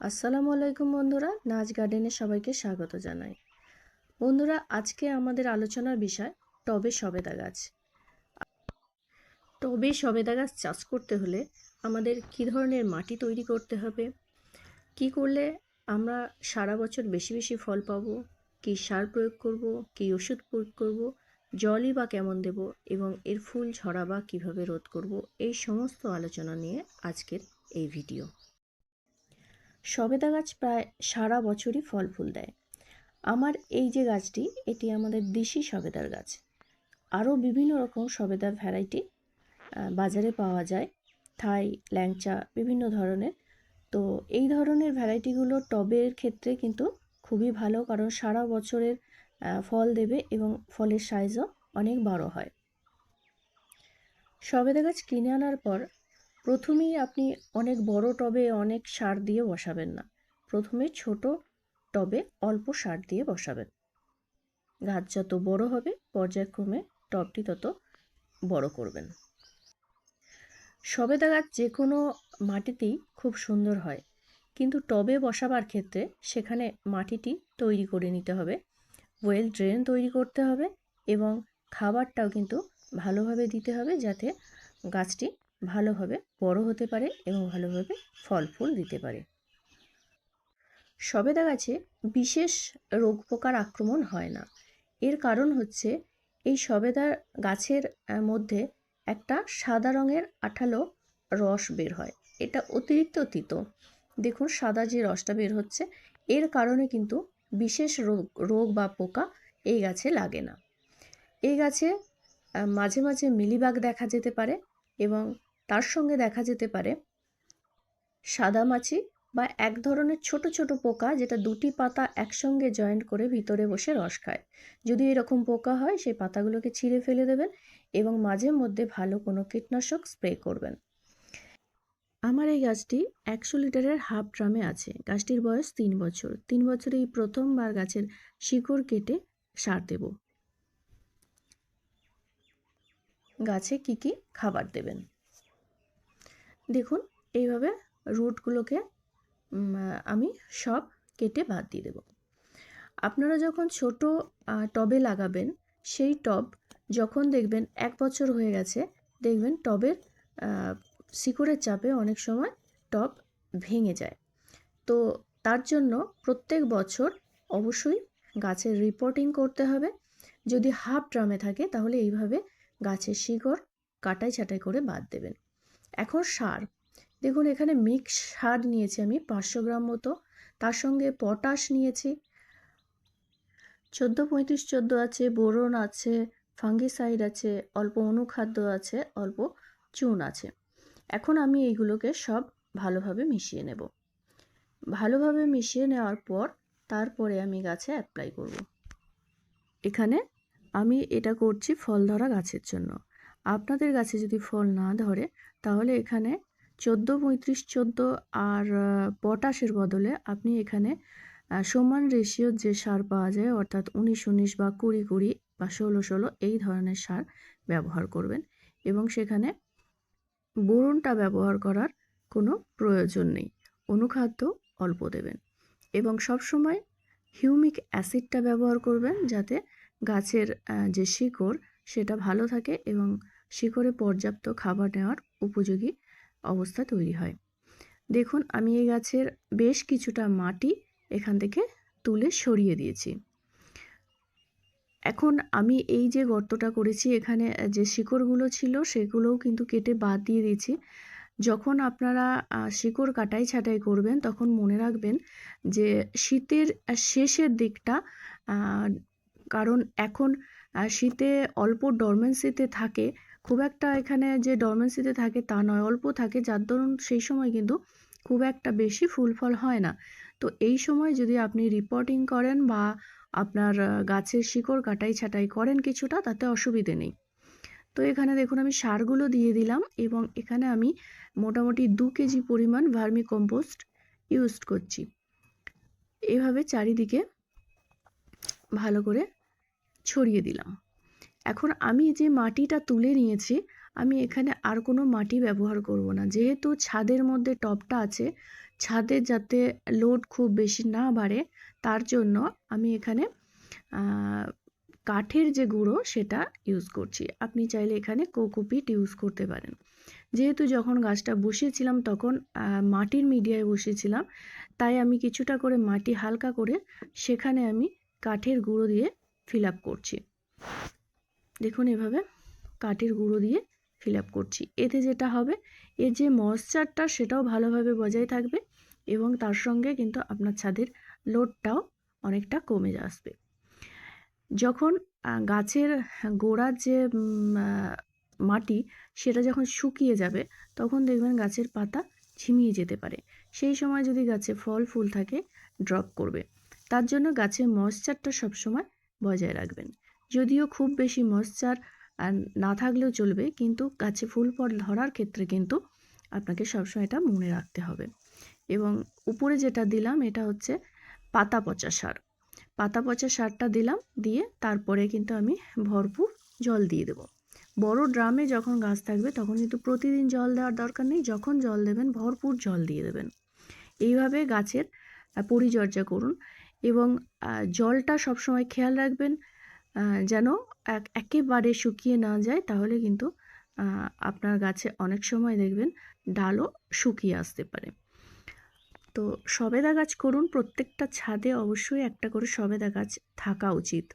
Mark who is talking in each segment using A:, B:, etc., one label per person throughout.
A: আসসালামু আলাইকুম বন্ধুরা, নাচ গার্ডেনে সবাইকে স্বাগত জানাই। বন্ধুরা, আজকে আমাদের আলোচনার বিষয় টবে সবেদা গাছ। টবে সবেদা গাছ চাষ করতে হলে আমাদের কী ধরনের মাটি তৈরি করতে হবে? কি করলে আমরা সারা বছর বেশি বেশি ফল পাব? কী সার প্রয়োগ করব? কী ওষুধ প্রয়োগ করব? জলই বা কেমন দেব? এবং এর ফুল ঝরা বা কীভাবে রোধ করব? এই সমস্ত আলোচনা নিয়ে আজকের এই ভিডিও। সবেদা গাছ প্রায় সারা বছরই ফল ফুল দেয়। আমার এই যে গাছটি, এটি আমাদের দেশি সবেদার গাছ। আরও বিভিন্ন রকম সবেদার ভ্যারাইটি বাজারে পাওয়া যায়। থাই, ল্যাংচা, বিভিন্ন ধরনের। তো এই ধরনের ভ্যারাইটিগুলো টবের ক্ষেত্রে কিন্তু খুবই ভালো, কারণ সারা বছরের ফল দেবে এবং ফলের সাইজও অনেক বড় হয়। সবেদা গাছ কিনে আনার পর প্রথমেই আপনি অনেক বড় টবে অনেক সার দিয়ে বসাবেন না। প্রথমে ছোট টবে অল্প সার দিয়ে বসাবেন। গাছ যত বড় হবে, পর্যায়ক্রমে টবটি তত বড় করবেন। সবেদা গাছ যে কোনো মাটিতেই খুব সুন্দর হয়। কিন্তু টবে বসাবার ক্ষেত্রে সেখানে মাটিটি তৈরি করে নিতে হবে, ওয়েল ড্রেন তৈরি করতে হবে এবং খাবারটাও কিন্তু ভালোভাবে দিতে হবে যাতে গাছটি ভালোভাবে বড় হতে পারে এবং ভালোভাবে ফল ফুল দিতে পারে। সবেদা গাছে বিশেষ রোগ পোকার আক্রমণ হয় না। এর কারণ হচ্ছে, এই সবেদা গাছের মধ্যে একটা সাদা রঙের আঠালো রস বের হয়। এটা অতিরিক্ত তিত। দেখুন সাদা যে রসটা বের হচ্ছে, এর কারণে কিন্তু বিশেষ রোগ রোগ বা পোকা এই গাছে লাগে না। এই গাছে মাঝে মাঝে মিলিবাগ দেখা যেতে পারে এবং তার সঙ্গে দেখা যেতে পারে। সাদামাছি বা এক ধরনের ছোট ছোট পোকা যেটা দুটি পাতা একসঙ্গে জয়েন্ট করে ভিতরে বসে রস খায়। যদি এরকম পোকা হয়, সেই পাতাগুলোকে ছিঁড়ে ফেলে দেবেন এবং মাঝে মধ্যে ভালো কোনো কীটনাশক স্প্রে করবেন। আমার এই গাছটি একশো লিটারের হাফ ড্রামে আছে। গাছটির বয়স তিন বছর। তিন বছরে এই প্রথমবার গাছের শিকড় কেটে সার দেব। গাছে কি কি খাবার দেবেন? দেখুন, এইভাবে রুটগুলোকে আমি সব কেটে বাদ দিয়ে দেব। আপনারা যখন ছোট টবে লাগাবেন, সেই টব যখন দেখবেন এক বছর হয়ে গেছে, দেখবেন টবের শিকড়ের চাপে অনেক সময় টব ভেঙে যায়। তো তার জন্য প্রত্যেক বছর অবশ্যই গাছের রিপোর্টিং করতে হবে। যদি হাফ ড্রামে থাকে, তাহলে এইভাবে গাছের শিকড় কাটাই ছাটাই করে বাদ দেবেন। এখন সার। দেখুন, এখানে মিক্স সার নিয়েছি আমি, পাঁচশো গ্রাম মতো। তার সঙ্গে পটাশ নিয়েছি। চোদ্দ পঁয়ত্রিশ, চোদ্দ আছে, বোরন আছে ফাঙ্গিসাইড আছে, অল্প অনুখাদ্য আছে, অল্প চুন আছে। এখন আমি এইগুলোকে সব ভালোভাবে মিশিয়ে নেব। ভালোভাবে মিশিয়ে নেওয়ার পর তারপরে আমি গাছে অ্যাপ্লাই করব। এখানে আমি এটা করছি ফল ধরা গাছের জন্য। আপনাদের গাছে যদি ফল না ধরে, তাহলে এখানে চোদ্দ, পঁয়ত্রিশ, চোদ্দ আর পটাশের বদলে আপনি এখানে সমান রেশিওর যে সার পাওয়া যায়, অর্থাৎ উনিশ উনিশ বা কুড়ি কুড়ি বা ষোলো ষোলো, এই ধরনের সার ব্যবহার করবেন। এবং সেখানে বোরনটা ব্যবহার করার কোনো প্রয়োজন নেই। অনুখাদ্য অল্প দেবেন। এবং সবসময় হিউমিক অ্যাসিডটা ব্যবহার করবেন যাতে গাছের যে শিকড়, সেটা ভালো থাকে এবং শিকড়ে পর্যাপ্ত খাবার নেওয়ার উপযোগী অবস্থা তৈরি হয়। দেখুন, আমি এই গাছের বেশ কিছুটা মাটি এখান থেকে তুলে সরিয়ে দিয়েছি। এখন আমি এই যে গর্তটা করেছি, এখানে যে শিকড়গুলো ছিল, সেগুলোও কিন্তু কেটে বাদ দিয়ে দিয়েছি। যখন আপনারা শিকড় কাটাই ছাঁটাই করবেন, তখন মনে রাখবেন যে শীতের শেষের দিকটা কারণ এখন শীতে অল্প ডরমেন্সিতে থাকে খুব একটা এখানে যে ডরমেন্সিতে থাকে তা নয়, অল্প থাকে। যার দরুন সেই সময় কিন্তু খুব একটা বেশি ফুল ফল হয় না। তো এই সময় যদি আপনি রিপোর্টিং করেন বা আপনার গাছের শিকড় কাটাই ছাঁটাই করেন কিছুটা, তাতে অসুবিধে নেই। তো এখানে দেখুন আমি সারগুলো দিয়ে দিলাম এবং এখানে আমি মোটামুটি দু কেজি পরিমাণ ভার্মি কম্পোস্ট ইউজ করছি। এভাবে চারিদিকে ভালো করে ছড়িয়ে দিলাম। এখন আমি যে মাটিটা তুলে নিয়েছি, আমি এখানে আর কোনো মাটি ব্যবহার করব না। যেহেতু ছাদের মধ্যে টবটা আছে, ছাদে যাতে লোড খুব বেশি না বাড়ে, তার জন্য আমি এখানে কাঠের যে গুঁড়ো সেটা ইউজ করছি। আপনি চাইলে এখানে কোকোপিট ইউজ করতে পারেন। যেহেতু যখন গাছটা বসিয়েছিলাম তখন মাটির মিডিয়ায় বসিয়েছিলাম, তাই আমি কিছুটা করে মাটি হালকা করে সেখানে আমি কাঠের গুঁড়ো দিয়ে ফিল আপ করছি। দেখুন এভাবে কাঠের গুঁড়ো দিয়ে ফিল আপ করছি। এতে যেটা হবে, এর যে ময়েশ্চারটা সেটাও ভালোভাবে বজায় থাকবে এবং তার সঙ্গে কিন্তু আপনার ছাদের লোডটাও অনেকটা কমে আসবে। যখন গাছের গোড়ার যে মাটি সেটা যখন শুকিয়ে যাবে, তখন দেখবেন গাছের পাতা ঝিমিয়ে যেতে পারে। সেই সময় যদি গাছে ফল, ফুল থাকে ড্রপ করবে। তার জন্য গাছের ময়েশ্চারটা সবসময় বজায় রাখবেন। যদিও খুব বেশি ময়েশ্চার আর না থাকলেও চলবে, কিন্তু গাছে ফুল ফল ধরার ক্ষেত্রে কিন্তু আপনাকে সবসময় এটা মনে রাখতে হবে। এবং উপরে যেটা দিলাম, এটা হচ্ছে পাতা পচা সার। পাতা পচা সারটা দিলাম, দিয়ে তারপরে কিন্তু আমি ভরপুর জল দিয়ে দেবো। বড় ড্রামে যখন গাছ থাকবে, তখন কিন্তু প্রতিদিন জল দেওয়ার দরকার নেই। যখন জল দেবেন, ভরপুর জল দিয়ে দেবেন। এইভাবে গাছের পরিচর্যা করুন এবং জলটা সবসময় খেয়াল রাখবেন। যেন এক- একেবারে শুকিয়ে না যায়, তাহলে কিন্তু আপনার গাছে অনেক সময় দেখবেন ডালও শুকিয়ে আসতে পারে। তো সবেদা গাছ করুন, প্রত্যেকটা ছাদে অবশ্যই একটা করে সবেদা গাছ থাকা উচিত।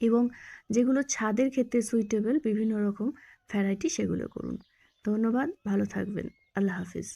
A: এবং যেগুলো ছাদের ক্ষেত্রে সুইটেবল বিভিন্ন রকম ভ্যারাইটি সেগুলো করুন। ধন্যবাদ, ভালো থাকবেন, আল্লাহ হাফিজ।